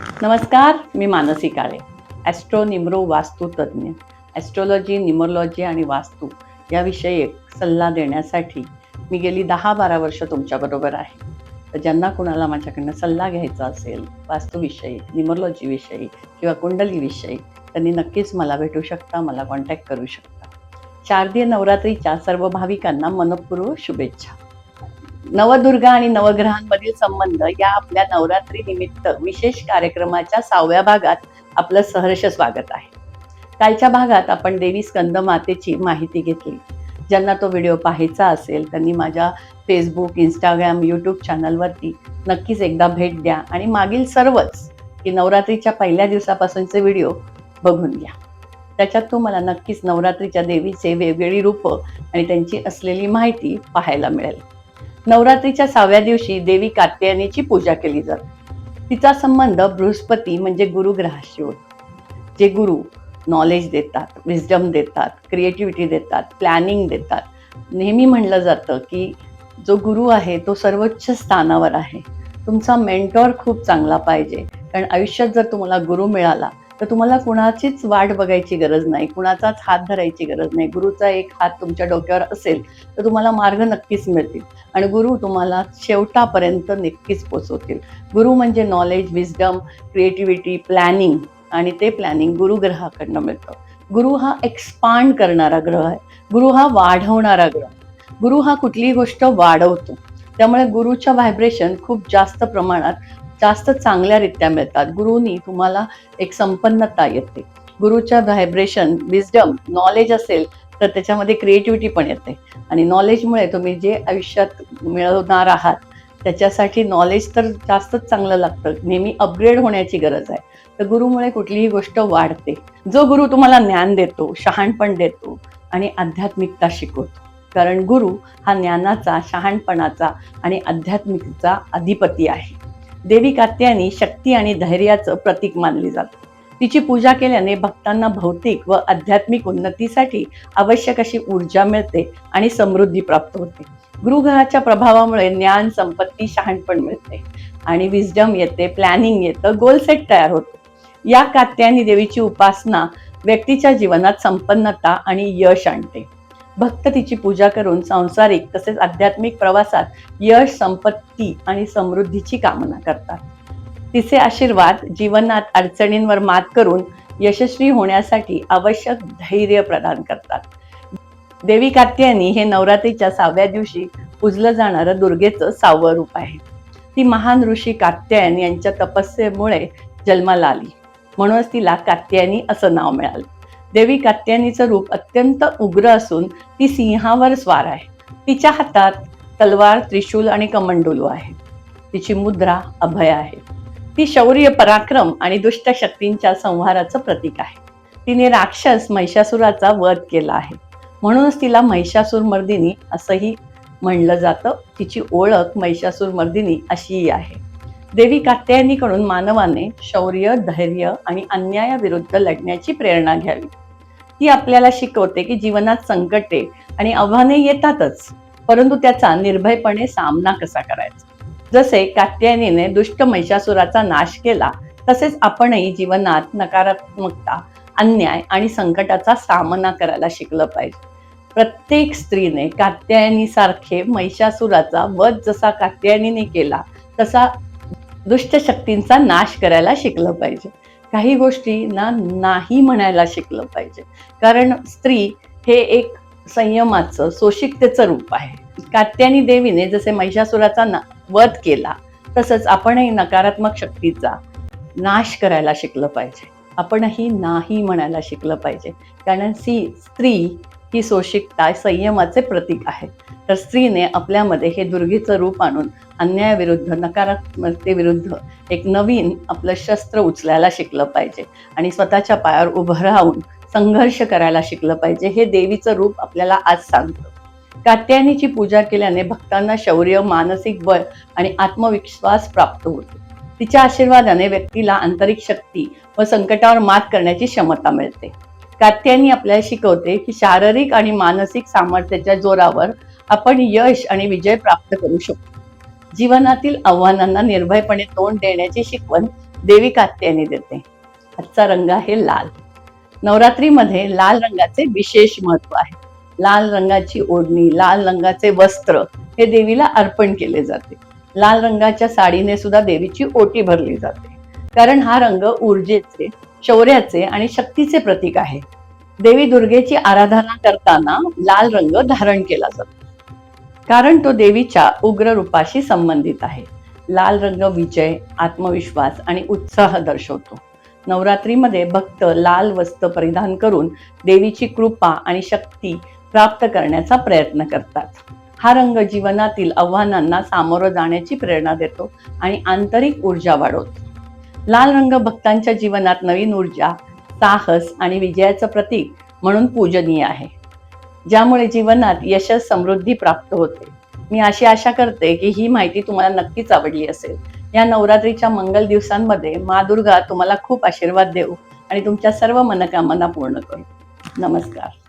नमस्कार मी मानसी काळे ॲस्ट्रो निमरो वास्तू तज्ज्ञ ॲस्ट्रॉलॉजी निमरोलॉजी आणि वास्तू याविषयी एक सल्ला देण्यासाठी मी गेली दहा बारा वर्ष तुमच्याबरोबर आहे. तर ज्यांना कुणाला माझ्याकडनं सल्ला घ्यायचा असेल वास्तूविषयी निमरोलॉजीविषयी किंवा कुंडलीविषयी त्यांनी नक्कीच मला भेटू शकता मला कॉन्टॅक्ट करू शकता. शारदीय नवरात्रीच्या सर्व भाविकांना मनपूर्वक शुभेच्छा. नवदुर्गा आणि नवग्रहांमधील संबंध या आपल्या नवरात्री निमित्त विशेष कार्यक्रमाच्या सहाव्या भागात आपलं सहर्ष स्वागत आहे. कालच्या भागात आपण देवी स्कंद मातेची माहिती घेतली. ज्यांना तो व्हिडिओ पाहायचा असेल त्यांनी माझ्या फेसबुक इंस्टाग्राम यूट्यूब चॅनलवरती नक्कीच एकदा भेट द्या आणि मागील सर्वच की नवरात्रीच्या पहिल्या दिवसापासूनचे व्हिडिओ बघून घ्या. त्याच्यात तुम्हाला नक्कीच नवरात्रीच्या देवीचे वेगवेगळी रूपं आणि त्यांची असलेली माहिती पाहायला मिळेल. नवरात्रीच्या सहाव्या दिवशी देवी कात्यायनीची पूजा केली जाते. तिचा संबंध बृहस्पती म्हणजे गुरुग्रहाशी होतो. जे गुरु नॉलेज देतात विजडम देतात क्रिएटिव्हिटी देतात प्लॅनिंग देतात. नेहमी म्हणलं जातं की जो गुरु आहे तो सर्वोच्च स्थानावर आहे. तुमचा मेंटॉर खूप चांगला पाहिजे. कारण आयुष्यात जर तुम्हाला गुरु मिळाला तर तुम्हाला कुणाचीच वाट बघायची गरज नाही कुणाचाच हात धरायची गरज नाही. गुरुचा एक हात तुमच्या डोक्यावर असेल तर तुम्हाला मार्ग नक्कीच मिळतील आणि गुरु तुम्हाला शेवटापर्यंत नक्कीच पोचवतील. गुरु म्हणजे नॉलेज विजडम क्रिएटिव्हिटी प्लॅनिंग आणि ते प्लॅनिंग गुरुग्रहाकडनं मिळतं. गुरु हा एक्सपांड करणारा ग्रह आहे. गुरु हा वाढवणारा ग्रह गुरु हा कुठलीही गोष्ट वाढवतो. त्यामुळे गुरुच्या व्हायब्रेशन खूप जास्त प्रमाणात जास्त चांगल्यारित्या मिळतात. गुरुनी तुम्हाला एक संपन्नता येते. गुरुच्या व्हायब्रेशन विजडम नॉलेज असेल तर त्याच्यामध्ये क्रिएटिव्हिटी पण येते. आणि नॉलेजमुळे तुम्ही जे आयुष्यात मिळवणार आहात त्याच्यासाठी नॉलेज तर जास्तच चांगलं लागतं. नेहमी अपग्रेड होण्याची गरज आहे. तर गुरुमुळे कुठलीही गोष्ट वाढते. जो गुरु तुम्हाला ज्ञान देतो शहाणपण देतो आणि आध्यात्मिकता शिकवतो. कारण गुरु हा ज्ञानाचा शहाणपणाचा आणि आध्यात्मिकचा अधिपती आहे. देवी कात्यायनी शक्ती आणि धैर्याचं प्रतीक मानली जाते. तिची पूजा केल्याने भक्तांना भौतिक व आध्यात्मिक उन्नतीसाठी आवश्यक अशी ऊर्जा मिळते आणि समृद्धी प्राप्त होते. गुरुग्रहाच्या प्रभावामुळे ज्ञान संपत्ती शहाणपण मिळते आणि विजडम येते प्लॅनिंग येतं गोल सेट तयार होतो. या कात्यायनी देवीची उपासना व्यक्तीच्या जीवनात संपन्नता आणि यश आणते. भक्त तिची पूजा करून सांसारिक तसेच आध्यात्मिक प्रवासात यश संपत्ती आणि समृद्धीची कामना करतात. तिचे आशीर्वाद जीवनात अडचणींवर मात करून यशस्वी होण्यासाठी आवश्यक धैर्य प्रदान करतात. देवी कात्यायनी हे नवरात्रीच्या सहाव्या दिवशी पूजलं जाणारं दुर्गेचं सहावं रूप आहे. ती महान ऋषी कात्यायन यांच्या तपस्येमुळे जन्माला आली. म्हणूनच तिला कात्यायनी असं नाव मिळालं. देवी कात्यायनीचं रूप अत्यंत उग्र असून ती सिंहावर स्वार आहे. तिच्या हातात तलवार त्रिशूल आणि कमंडुलू आहे. तिची मुद्रा अभय आहे. ती शौर्य पराक्रम आणि दुष्ट शक्तींच्या संहाराचं प्रतीक आहे. तिने राक्षस महिषासुराचा वध केला आहे. म्हणूनच तिला महिषासूर मर्दिनी असंही म्हणलं जातं. तिची ओळख महिषासूर मर्दिनी अशीही आहे. देवी कात्यायनीकडून मानवाने शौर्य धैर्य आणि अन्यायाविरुद्ध लढण्याची प्रेरणा घ्यावी. ती आपल्याला शिकवते की जीवनात संकटे आणि आव्हाने येतातच परंतु त्याचा निर्भयपणे सामना कसा करायचा? जसे कात्यायनीने दुष्ट महिषासुराचा नाश केला तसेच आपणही जीवनात नकारात्मकता अन्याय आणि संकटाचा सामना करायला शिकलं पाहिजे. प्रत्येक स्त्रीने कात्यायनीसारखे महिषासुराचा वध जसा कात्यायनीने केला तसा दुष्ट शक्तींचा नाश करायला शिकलं पाहिजे. काही गोष्टींना नाही म्हणायला शिकलं पाहिजे. कारण स्त्री हे एक संयमाचं सोशिकतेचं रूप आहे. कात्यानी देवीने जसे महिषासुराचा ना वध केला तसंच आपणही नकारात्मक शक्तीचा नाश करायला शिकलं पाहिजे. आपणही नाही म्हणायला शिकलं पाहिजे. कारण सी स्त्री ही सोशिकता संयमाचे प्रतीक आहे. तर स्त्रीने आपल्यामध्ये हे दुर्गीचं रूप आणून अन्यायाविरुद्ध नकारात्मकतेविरुद्ध एक नवीन आपलं शस्त्र उचलायला शिकलं पाहिजे. आणि स्वतःच्या पायावर उभं राहून संघर्ष करायला शिकलं पाहिजे हे देवीचं रूप आपल्याला आज सांगतं. कात्यायनीची पूजा केल्याने भक्तांना शौर्य मानसिक बळ आणि आत्मविश्वास प्राप्त होतो. तिच्या आशीर्वादाने व्यक्तीला आंतरिक शक्ती व संकटावर मात करण्याची क्षमता मिळते. कात्यांनी आपल्याला शिकवते की शारीरिक आणि मानसिक सामर्थ्याच्या जोरावर आपण यश आणि विजय प्राप्त करू शकतो. जीवनातील आव्हानांना निर्भयपणे तोंड देण्याची शिकवण देवी कात्यायनी देते. आजचा रंग आहे लाल. नवरात्रीमध्ये लाल रंगाचे विशेष महत्त्व आहे. लाल रंगाची ओढणी लाल रंगाचे वस्त्र हे देवीला अर्पण केले जाते. लाल रंगाच्या साडीने सुद्धा देवीची ओटी भरली जाते. कारण हा रंग ऊर्जेचे शौर्याचे आणि शक्तीचे प्रतीक आहे. देवी दुर्गेची आराधना करताना लाल रंग धारण केला जातो. कारण तो देवीच्या उग्र रूपाशी संबंधित आहे. लाल रंग विजय आत्मविश्वास आणि उत्साह दर्शवतो. नवरात्रीमध्ये भक्त लाल वस्त्र परिधान करून देवीची कृपा आणि शक्ती प्राप्त करण्याचा प्रयत्न करतात. हा रंग जीवनातील आव्हानांना सामोरं जाण्याची प्रेरणा देतो आणि आंतरिक ऊर्जा वाढवतो. लाल रंग भक्तांच्या जीवनात नवीन ऊर्जा साहस आणि विजयाचं प्रतीक म्हणून पूजनीय आहे. ज्यामुळे जीवनात यशस समृद्धी प्राप्त होते. मी अशी आशा करते की ही माहिती तुम्हाला नक्कीच आवडली असेल. या नवरात्रीच्या मंगल दिवसांमध्ये मा दुर्गा तुम्हाला खूप आशीर्वाद देऊ आणि तुमच्या सर्व मनकामना पूर्ण करू. नमस्कार.